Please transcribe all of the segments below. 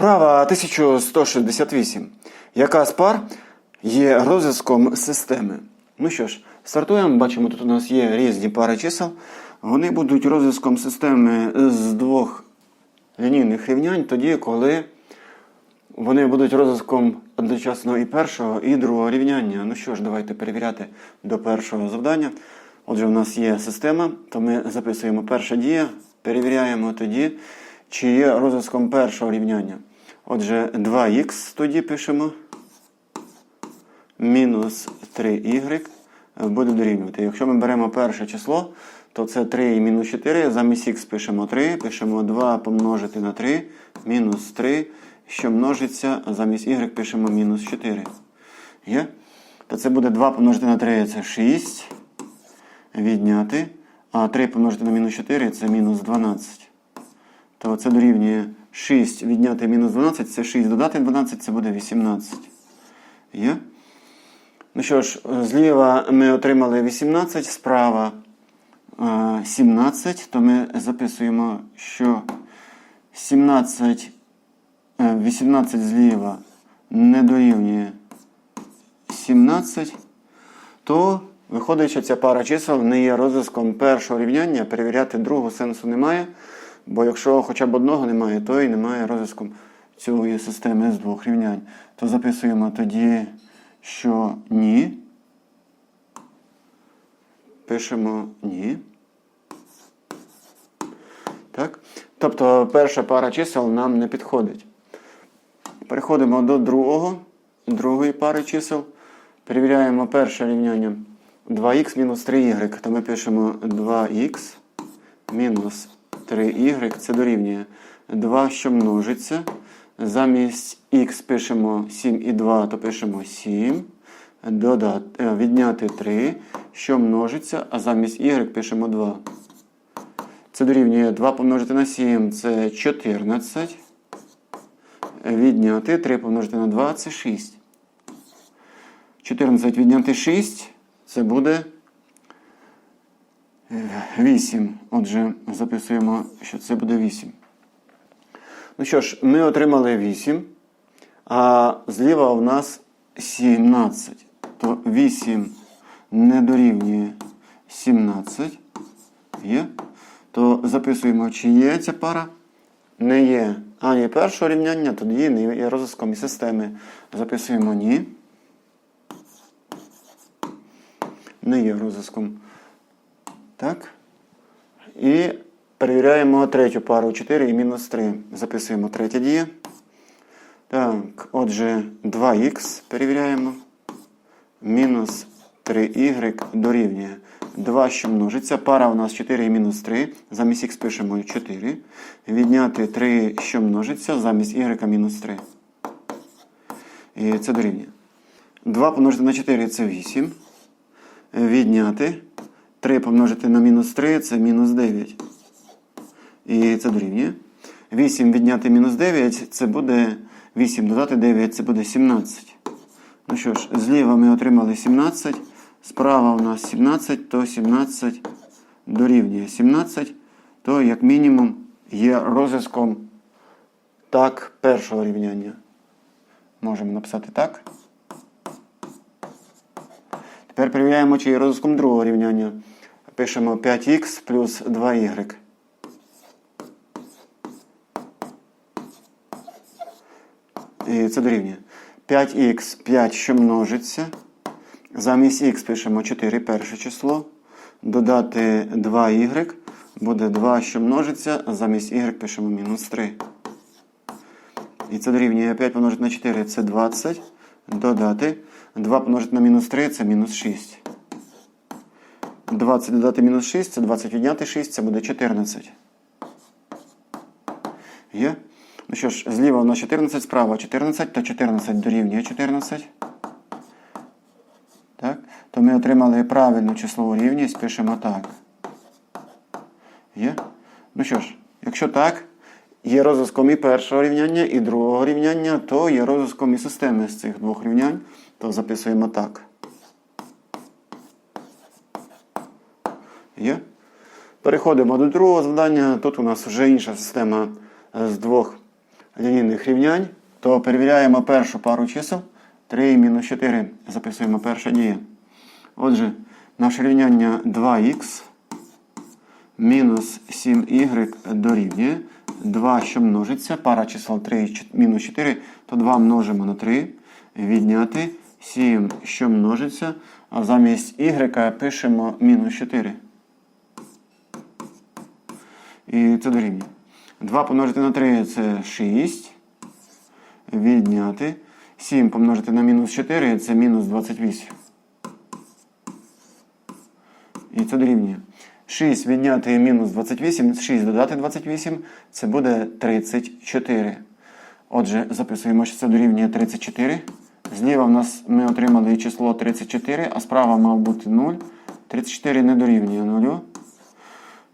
Вправа 1168. Яка з пар є розв'язком системи? Ну що ж, стартуємо. Бачимо, тут у нас є різні пари чисел. Вони будуть розв'язком системи з двох лінійних рівнянь, тоді, коли вони будуть розв'язком одночасно і першого, і другого рівняння. Ну що ж, давайте перевіряти до першого завдання. Отже, у нас є система, то ми записуємо перша дія, перевіряємо тоді, чи є розв'язком першого рівняння. Отже, 2х тоді пишемо. Мінус 3y буде дорівнювати. Якщо ми беремо перше число, то це 3 і мінус 4. Замість х пишемо 3, пишемо 2 помножити на 3, мінус 3, що множиться, замість y пишемо мінус 4. Є? То це буде 2 помножити на 3 це 6. Відняти. А 3 помножити на мінус 4 це мінус 12. То це дорівнює 6 відняти мінус 12, це 6 додати 12, це буде 18. Є? Ну що ж, зліва ми отримали 18, справа е, 17, то ми записуємо, що 17, е, 18 зліва не дорівнює 17, то виходить, що ця пара чисел не є розв'язком першого рівняння, перевіряти другого сенсу немає. Бо якщо хоча б одного немає, то і немає розв'язком цієї системи з двох рівнянь. То записуємо тоді, що ні. Пишемо ні. Так? Тобто перша пара чисел нам не підходить. Переходимо до другого, другої пари чисел. Перевіряємо перше рівняння 2х мінус 3y. То ми пишемо 2х мінус 3y. Це дорівнює 2, що множиться. Замість х пишемо 7 і 2, то пишемо 7. Додати, е, відняти 3, що множиться, а замість y пишемо 2. Це дорівнює 2 помножити на 7 це 14. Відняти 3 помножити на 2 це 6. 14 відняти 6 це буде 8. Отже, записуємо, що це буде 8. Ну що ж, ми отримали 8, а зліва у нас 17. То 8 не дорівнює 17. Є. То записуємо, чи є ця пара. Не є ані першого рівняння, тоді не є розв'язком і системи. Записуємо ні. Не є розв'язком. Так. І перевіряємо третю пару 4 і мінус 3. Записуємо третя дія. Так, отже, 2х перевіряємо. Мінус 3y дорівнює 2, що множиться. Пара у нас 4 і мінус 3. Замість х пишемо 4. Відняти 3, що множиться, замість y мінус 3. І це дорівнює. 2 помножити на 4 це 8. Відняти. 3 помножити на мінус 3 це мінус 9. І це дорівнює. 8 відняти мінус 9 це буде 8 додати 9 це буде 17. Ну що ж, зліва ми отримали 17. Справа у нас 17, то 17 дорівнює 17, то як мінімум є розв'язком так першого рівняння. Можемо написати так. Тепер перевіряємо, чи є розв'язком другого рівняння. Пишемо 5х плюс 2y. І це дорівнює. 5х 5, що множиться. Замість х пишемо 4 перше число. Додати 2y. Буде 2, що множиться, замість y пишемо мінус 3. І це дорівнює 5 помножити на 4 це 20. Додати. 2 помножити на мінус 3 це мінус 6. 20 додати мінус 6 це 20 відняти 6, це буде 14. Є? Ну що ж, зліва у нас 14, справа 14, то 14 дорівнює 14. Так? То ми отримали правильну числову рівність, пишемо так. Є? Ну що ж, якщо так, є розв'язком і першого рівняння, і другого рівняння, то є розв'язком і системи з цих двох рівнянь, то записуємо так. Є? Переходимо до другого завдання. Тут у нас вже інша система з двох лінійних рівнянь, то перевіряємо першу пару чисел. 3 мінус 4. Записуємо перша дія. Отже, наше рівняння 2х мінус 7y дорівнює 2, що множиться, пара чисел 3 мінус 4, то 2 множимо на 3, відняти 7, що множиться, а замість y пишемо мінус 4. І це дорівнює. 2 помножити на 3 це 6. Відняти. 7 помножити на мінус 4 це мінус 28. І це дорівнює. 6 відняти мінус 28, 6 додати 28, це буде 34. Отже, записуємо, що це дорівнює 34. Зліва в нас ми отримали число 34, а справа мав бути 0. 34 не дорівнює 0.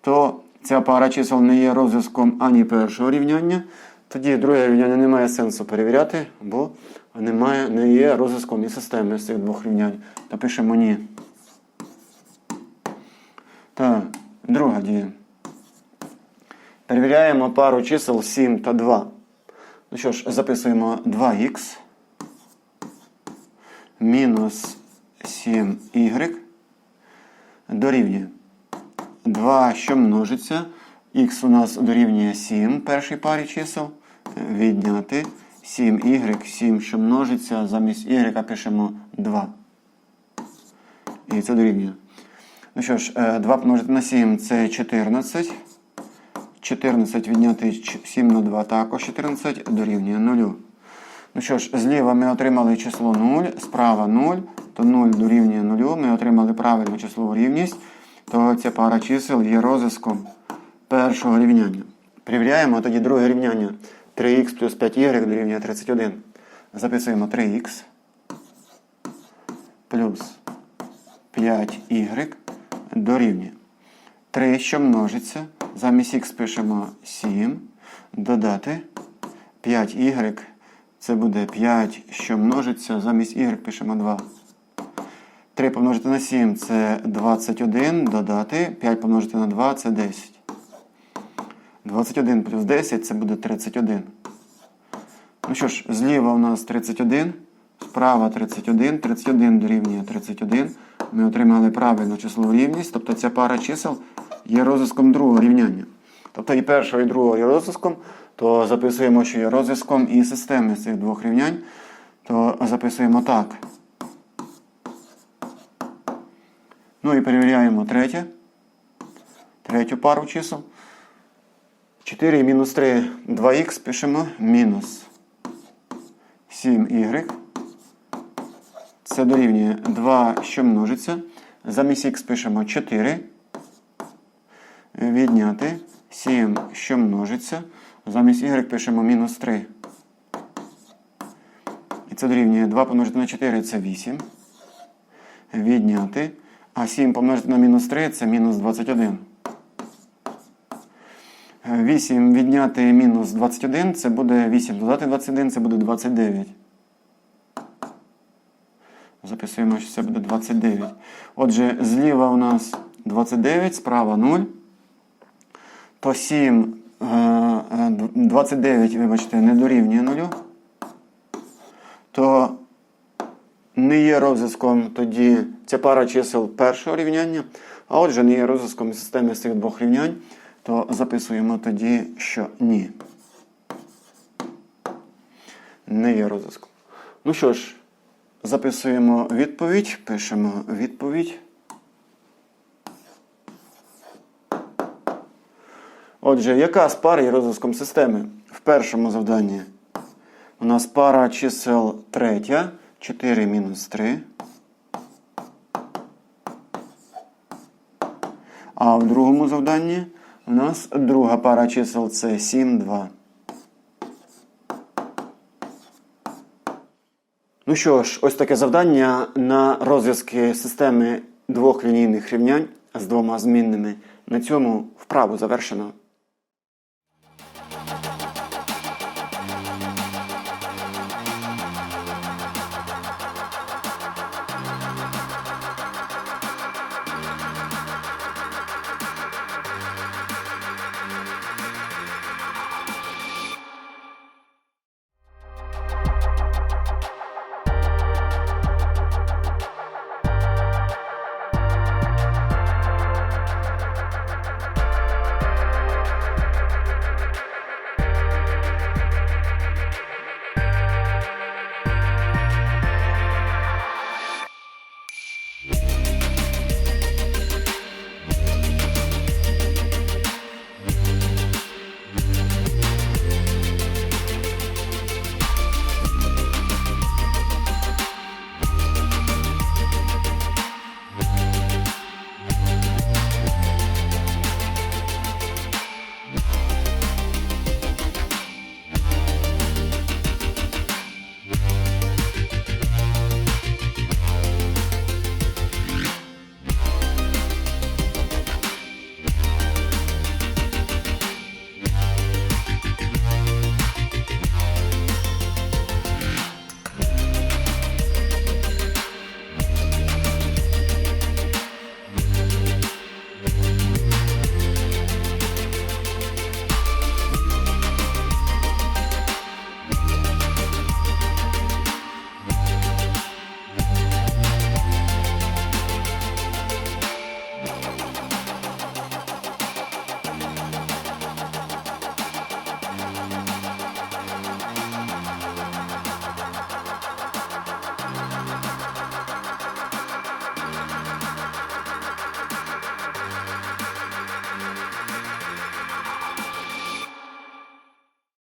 То ця пара чисел не є розв'язком ані першого рівняння. Тоді друге рівняння не має сенсу перевіряти, бо немає, не є розв'язком і системи з цих двох рівнянь. То пишемо ні. Так, друга дія. Перевіряємо пару чисел 7 та 2. Ну що ж, записуємо 2х мінус 7y дорівнює 2, що множиться. Х у нас дорівнює 7 першій парі чисел. Відняти 7y, 7, що множиться, замість y пишемо 2. І це дорівнює. Ну що ж, е, 2 помножити на 7 це 14. 14 відняти 7 на 2 також 14 дорівнює 0. Ну що ж, зліва ми отримали число 0, справа 0, то 0 дорівнює 0. Ми отримали правильну числову рівність, то ця пара чисел є розв'язком першого рівняння. Перевіряємо тоді друге рівняння. 3х плюс 5y дорівнює 31. Записуємо 3х плюс 5y дорівнює 3, що множиться. Замість х пишемо 7. Додати 5y. Це буде 5, що множиться. Замість y пишемо 2. 3 помножити на 7 це 21. Додати 5 помножити на 2 це 10. 21 плюс 10 це буде 31. Ну що ж, зліва у нас 31, справа 31, 31 дорівнює 31. Ми отримали правильну числову рівність, тобто ця пара чисел є розв'язком другого рівняння. Тобто і першого, і другого є розв'язком, то записуємо, що є розв'язком і системи цих двох рівнянь, то записуємо так. Ну і перевіряємо третє. Третю пару чисел. 4 і мінус 3 2х пишемо мінус 7y. Це дорівнює 2, що множиться. Замість х пишемо 4. Відняти 7, що множиться. Замість y пишемо мінус 3. І це дорівнює 2 помножити на 4 це 8. Відняти. А 7 помножити на мінус 3 це мінус 21. 8 відняти мінус 21, це буде 8 додати 21, це буде 29. Записуємо, що це буде 29. Отже, зліва у нас 29, справа 0. То 7, е, е, 29, вибачте, не дорівнює 0. То не є розв'язком тоді ця пара чисел першого рівняння, а отже, не є розв'язком системи з цих двох рівнянь, то записуємо тоді, що ні. Не є розв'язком. Ну що ж, записуємо відповідь, пишемо відповідь. Отже, яка з пар є розв'язком системи? В першому завданні у нас пара чисел третя, 4 мінус 3. А в другому завданні у нас друга пара чисел це 7, 2. Ну що ж, ось таке завдання на розв'язки системи двох лінійних рівнянь з двома змінними. На цьому вправу завершено.